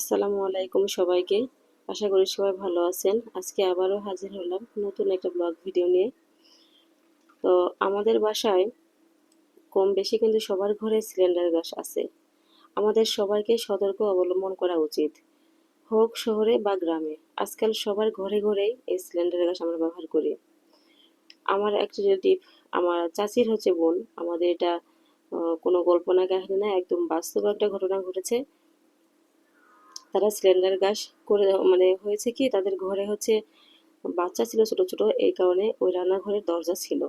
আসসালামু আলাইকুম সবাইকে। আশা করি সবাই ভালো আছেন। আজকে আবারও হাজির হলাম নতুন একটা ব্লগ ভিডিও নিয়ে। তো আমাদের বাসায় কম বেশি কিন্তু সবার ঘরে সিলিন্ডার গ্যাস আছে। আমাদের সবাইকে সতর্ক অবলম্বন করা উচিত, হোক শহরে বা গ্রামে। আজকাল সবার ঘরে ঘরেই এই সিলিন্ডার গ্যাস আমরা ব্যবহার করি। আমার এক রিলেটিভ আমার চাচির হচ্ছে বোন। আমাদের এটা কোনো কল্পনা কাহিনী না, একদম বাস্তব একটা ঘটনা ঘটেছে। তারা সিলিন্ডার গ্যাস করে মানে হয়েছে কি, তাদের ঘরে হচ্ছে বাচ্চা ছিল, ছোট ছোট, এই কারণে ওই রান্নাঘরের দরজা ছিল।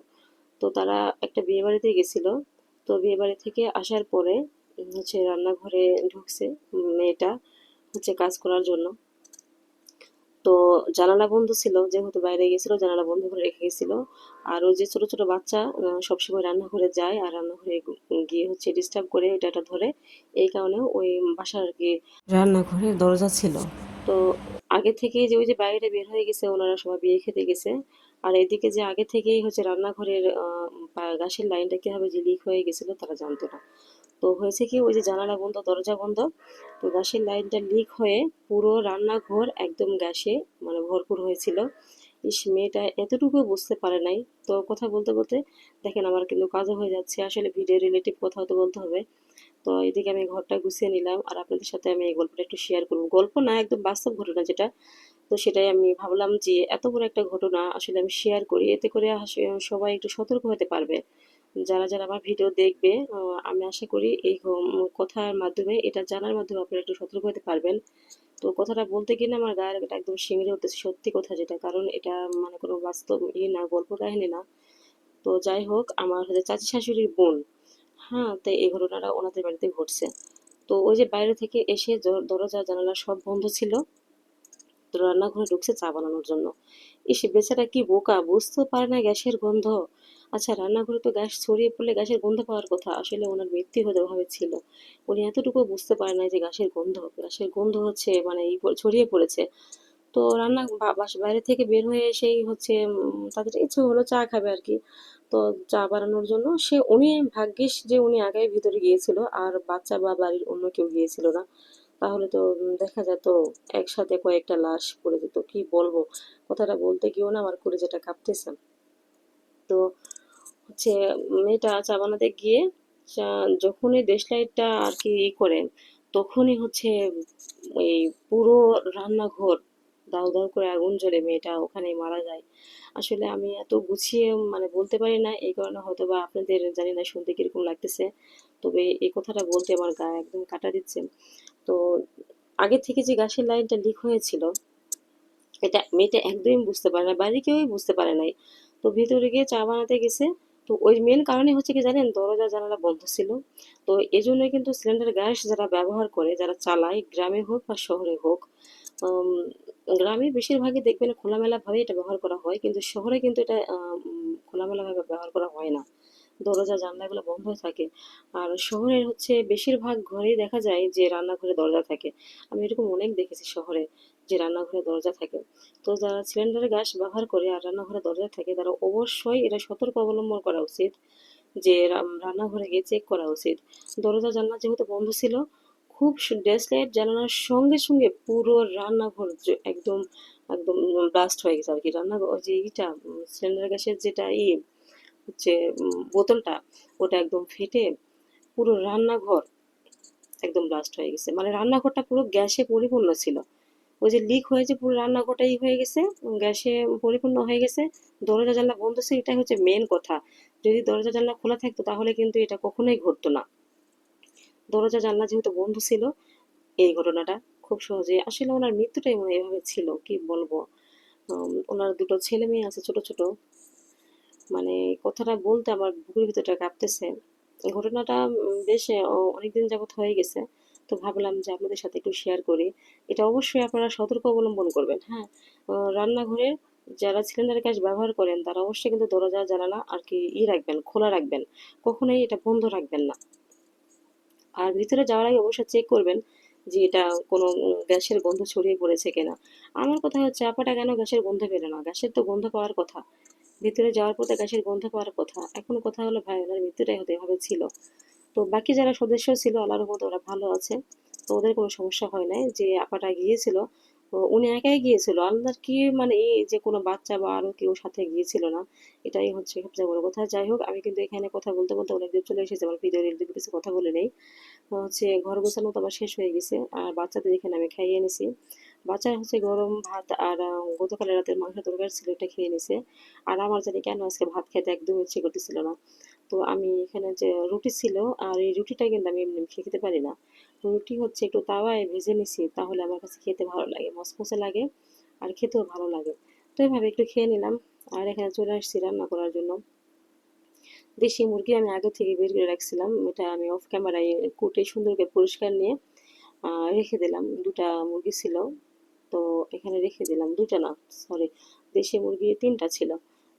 তো তারা একটা বিয়ে বাড়িতে গেছিল। তো বিয়ে বাড়ি থেকে আসার পরে হচ্ছে রান্নাঘরে ঢুকছে মেয়েটা, হচ্ছে কাজ করার জন্য। তো জানালা বন্ধ ছিল, যেহেতু বাইরে গেছিল, জানালা বন্ধ করে রেখে গেছিল। আর ওই যে ছোট ছোট বাচ্চা সবসময় রান্নাঘরে যায় আর রান্নাঘরে গিয়ে হচ্ছে ডিস্টার্ব করে এটা ধরে। এই কারণে ওই বাসার আর কি রান্নাঘরের দরজা ছিল। তো আগে থেকেই যে ওই যে বাইরে বের হয়ে গেছে, ওনারা সবাই বিয়ে খেতে গেছে। আর এদিকে যে আগে থেকেই হচ্ছে রান্নাঘরের গ্যাসের লাইনটা কীভাবে যে লিক হয়ে গেছিল তারা জানতো না। তো হয়েছে কি, ওই যে জানালা বন্ধ, দরজা বন্ধ, তো গ্যাসের লাইনটা লিক হয়ে পুরো রান্নাঘর একদম গ্যাসে মানে ভরপুর হয়েছিল। ইস, মেয়েটা এতটুকু বুঝতে পারে নাই। তো কথা বলতে বলতে দেখেন আমার কিন্তু কাজও হয়ে যাচ্ছে, আসলে ভিডিও রিলেটিভ কথাও তো বলতে হবে। তো এদিকে আমি ঘরটা গুছিয়ে নিলাম আর আপনাদের সাথে আমি এই গল্পটা একটু শেয়ার করব। গল্প না, একদম বাস্তব ঘটনা যেটা, তো সেটাই আমি ভাবলাম যে এত বড় একটা ঘটনা আসলে আমি শেয়ার করি, এতে করে সবাই একটু সতর্ক হতে পারবে। যারা যারা আমার ভিডিও দেখবে আমি আশা করি এই কথার মাধ্যমে, এটা জানার মাধ্যমে আপনারা একটু সতর্ক হতে পারবেন। তো কথাটা বলতে গিয়ে আমার গায়ের এটা একদম শিংড়ে উঠতেছে, সত্যি কথা যেটা। কারণ এটা মানে কোনো বাস্তব ই না, গল্প কাহিনী না। তো যাই হোক, আমার হচ্ছে চাচি শাশুড়ির বোন। হ্যাঁ তো এই ঘটনাটা ওনাদের বাড়িতে ঘটছে। তো ওই যে বাইরে থেকে এসে দরজা, জানালা সব বন্ধ ছিল। তো রান্নাঘরে ঢুকছে চা বানানোর জন্য। এসে বেচারা কি বোকা, বুঝতেও পারে না গ্যাসের গন্ধ। আচ্ছা রান্নাঘরে তো গ্যাস ছড়িয়ে পড়লে গ্যাসের গন্ধ পাওয়ার কথা। আসলে ওনার ব্যক্তিগত ভাবে ছিল। উনি এতটুকু বুঝতে পারে না যে গ্যাসের গন্ধ গ্যাসের গন্ধ হচ্ছে মানে ছড়িয়ে পড়েছে। তো রান্না বাইরে থেকে বের হয়ে এসেই হচ্ছে তাদের ইচ্ছে হলো চা খাবে আর কি। তো চা বানানোর জন্য সে, উনি ভাগ্যিস যে উনি আগে ভিতরে গিয়েছিল, আর বাচ্চা বা বাড়ির অন্য কেউ গিয়েছিল না। তাহলে তো দেখা যেত একসাথে কয়েকটা লাশ পড়ে যেত। কি বলব? কথাটা বলতে গিয়েও না আমার করে যেটা কাঁপতেছে। তো হচ্ছে মেয়েটা চা বানাতে গিয়ে যখনই দেশলাইটটা আর কি ই করে, তখনই হচ্ছে এই পুরো রান্নাঘর দাউ দাউ করে আগুন জ্বলে মেয়েটা ওখানেই মারা যায়। আসলে আমি এত গুছিয়ে মানে বলতে পারি না, এই কারণে হয়তো বা আপনাদের জানি না শুনতে কীরকম লাগতেছে, তবে এই কথাটা বলতে আমার গায়ে একদম কাটা দিচ্ছে। তো আগে থেকে যে গাছের লাইনটা লিক হয়েছিল, এটা মেয়েটা একদমই বুঝতে পারে না, বাড়ির কেউই বুঝতে পারে নাই। তো ভিতরে গিয়ে চা বানাতে গেছে তো ওই মেন কারণে হচ্ছে কি জানেন? দরজা জানালা বন্ধ ছিল। তো এই জন্যই কিন্তু সিলিন্ডার গ্যাস যারা ব্যবহার করে যারা চালায় গ্রামে হোক বা শহরে হোক গ্রামে বেশিরভাগই দেখবেন খোলামেলা ভাবে এটা ব্যবহার করা হয়। কিন্তু শহরে কিন্তু এটা উম, খোলামেলা ভাবে ব্যবহার করা হয় না। দরজা জানলাগুলো বন্ধ থাকে। আর শহরের হচ্ছে বেশিরভাগ ঘরেই দেখা যায় যে রান্নাঘরে দরজা থাকে। আমি এরকম অনেক দেখেছি শহরে। যে রান্নাঘরে দরজা থাকে। তো যারা সিলিন্ডারে গ্যাস ব্যবহার করে আর রান্নাঘরে দরজা থাকে, তারা অবশ্যই এটা সতর্ক অবলম্বন করা উচিত, যে রান্নাঘরে গিয়ে চেক করা উচিত। দরজা, জানলা যেহেতু বন্ধ ছিল, খুব ড্যাশ লাইট জ্বালানোর সঙ্গে সঙ্গে পুরো রান্নাঘর একদম একদম ব্লাস্ট হয়ে গেছে আর কি রান্নাঘর যে ইটা সিলিন্ডার গ্যাসের যেটা ই, হচ্ছে বোতলটা, ওটা একদম ফেটে পুরো রান্নাঘর একদম ব্লাস্ট হয়ে গেছে। মানে রান্নাঘরটা পুরো গ্যাসে পরিপূর্ণ ছিল। ওই যে লিক হয়েছে, পুরো রান্নাঘরটাই হয়ে গেছে গ্যাসে পরিপূর্ণ হয়ে গেছে। দরজা, জানলা বন্ধ ছিল, এটাই হচ্ছে মেন কথা। যদি দরজা, জানলা খোলা থাকতো, তাহলে কিন্তু এটা কখনোই ঘটতো না। দরজা, জানলা যেহেতু বন্ধ ছিল, এই ঘটনাটা খুব সহজে আসলে ওনার মৃত্যুটাই মনে এভাবে ছিল, কি বলব? ওনার দুটো ছেলে মেয়ে আছে, ছোট ছোট। মানে কথাটা বলতে আমার বুকের ভিতরটা কাঁপতেছে। ঘটনাটা বেশ অনেকদিন যাবত হয়ে গেছে। তো ভাবলাম যে আপনাদের সাথে একটু শেয়ার করি। এটা অবশ্যই আপনারা সতর্ক অবলম্বন করবেন হ্যাঁ? আহ, রান্নাঘরের যারা সিলিন্ডার গ্যাস ব্যবহার করেন তারা অবশ্যই কিন্তু দরজা জানালা আর কি ই রাখবেন খোলা রাখবেন। কখনোই এটা বন্ধ রাখবেন না। আর ভিতরে যাওয়ার আগে অবশ্যই চেক করবেন যে এটা কোনো গ্যাসের গন্ধ ছড়িয়ে পড়েছে কিনা। আমার কথা হচ্ছে আপাটা কেন গ্যাসের গন্ধ পেল না? গ্যাসের তো গন্ধ পাওয়ার কথা। ভিতরে যাওয়ার পথে গ্যাসের গন্ধ পাওয়ার কথা। এখন কথা হলো ভাই ওনার মৃত্যুটাই হতে হবে ছিল। তো বাকি যারা সদস্য ছিল, আল্লাহর মতো ওরা ভালো আছে। তো ওদের কোনো সমস্যা হয় নাই যে আপাটা গিয়েছিল। উনি একাই গিয়েছিল। আলাদা কি মানে যে কোনো বাচ্চা বা আরও কেউ সাথে গিয়েছিল না, এটাই হচ্ছে সবচেয়ে বড় কথা। যাই হোক, আমি কিন্তু এখানে কথা বলতে বলতে অনেক দূর চলে এসেছি। আমার ভিডিও রিলেটিভ কিছু কথা বলে নেই। হচ্ছে ঘর গোছানো তো আমার শেষ হয়ে গেছে। আর বাচ্চাদের এখানে আমি খাইয়ে এনেছি। বাচ্চারা হচ্ছে গরম ভাত আর গতকালের রাতের মাংস তরকারি ছিল এটা খেয়ে নিছে। আর আমার জানি কেন আজকে ভাত খেতে একদম ইচ্ছে করতেছিল না। তো আমি এখানে যে রুটি ছিল, আর এই রুটিটা কিন্তু আমি এমনি খেতে পারি না। রুটি হচ্ছে একটু তাওয়ায় ভেজে নিছি, তাহলে আমার কাছে খেতে ভালো লাগে মসমসে লাগে আর খেতেও ভালো লাগে। তো এইভাবে একটু খেয়ে নিলাম, আর এখানে চলে আসছি রান্না করার জন্য। দেশি মুরগি আমি আগে থেকে বের করে রাখছিলাম, এটা আমি অফ ক্যামেরায় কুটে সুন্দর করে পরিষ্কার নিয়ে রেখে দিলাম। দুটা মুরগি ছিল, তো এখানে রেখে দিলাম দুটা না সরি দেশি মুরগি তিনটা ছিল।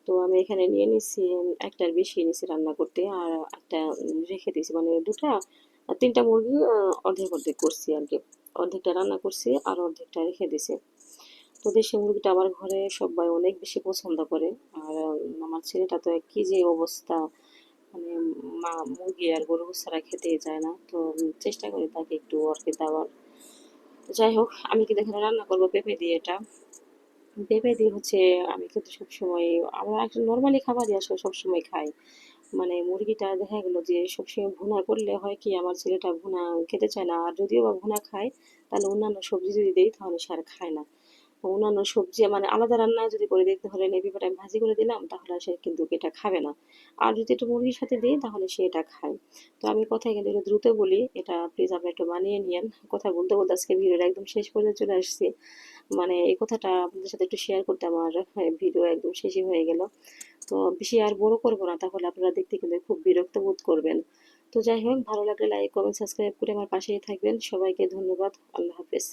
তো আমি এখানে নিয়ে নিছি একটার বেশি নিছি রান্না করতে আর একটা রেখে দিয়েছি। মানে দুটা, তিনটা মুরগি অর্ধেক অর্ধেক করছি আর কি। অর্ধেকটা রান্না করছি আর অর্ধেকটা রেখে দিছি তো দেশি মুরগিটা আমার ঘরে সবাই অনেক বেশি পছন্দ করে। আর আমার ছেলেটা তো কি যে অবস্থা। মানে মা মুরগি আর গরু ছাড়া খেতেই চায় না। তো চেষ্টা করি তাকে একটু আর কি দেওয়ার। যাই হোক, আমি কিন্তু এখানে রান্না করব পেঁপে দিয়ে এটা। পেঁপে দিয়ে হচ্ছে, আমি কিন্তু সবসময়, আমরা একটা নর্মালি খাবারই আসলে সবসময় খাই। মানে মুরগিটা দেখা গেলো যে সবসময় ভুনা করলে হয় কি, আমার ছেলেটা ভুনা খেতে চায় না। আর যদিও বা ভুনা খায়, তাহলে অন্যান্য সবজি যদি দিই তাহলে সে আর খায় না। অন্যান্য সবজি মানে আলাদা রান্না যদি করে দিতে হলে পেঁপেটা আমি ভাজি করে দিলাম, তাহলে সে কিন্তু এটা খাবে না। আর যদি একটু মুরগির সাথে দিই, তাহলে সে এটা খায়। তো আমি কথাই কিন্তু একটু দ্রুত বলি, এটা প্লিজ আপনি একটু মানিয়ে নিয়েন। কথা বলতে বলতে আজকে ভিডিওটা একদম শেষ পর্যন্ত চলে আসছি। মানে এই কথাটা আপনাদের সাথে একটু শেয়ার করতে আমার ভিডিও একদম শেষই হয়ে গেল। তো বেশি আর বড় করব না, তাহলে আপনারা দেখতে কিন্তু খুব বিরক্ত বোধ করবেন। তো যাই হোক, ভালো লাগলে লাইক কমেন্ট সাবস্ক্রাইব করে আমার পাশেই থাকবেন। সবাইকে ধন্যবাদ। আল্লাহ হাফেজ।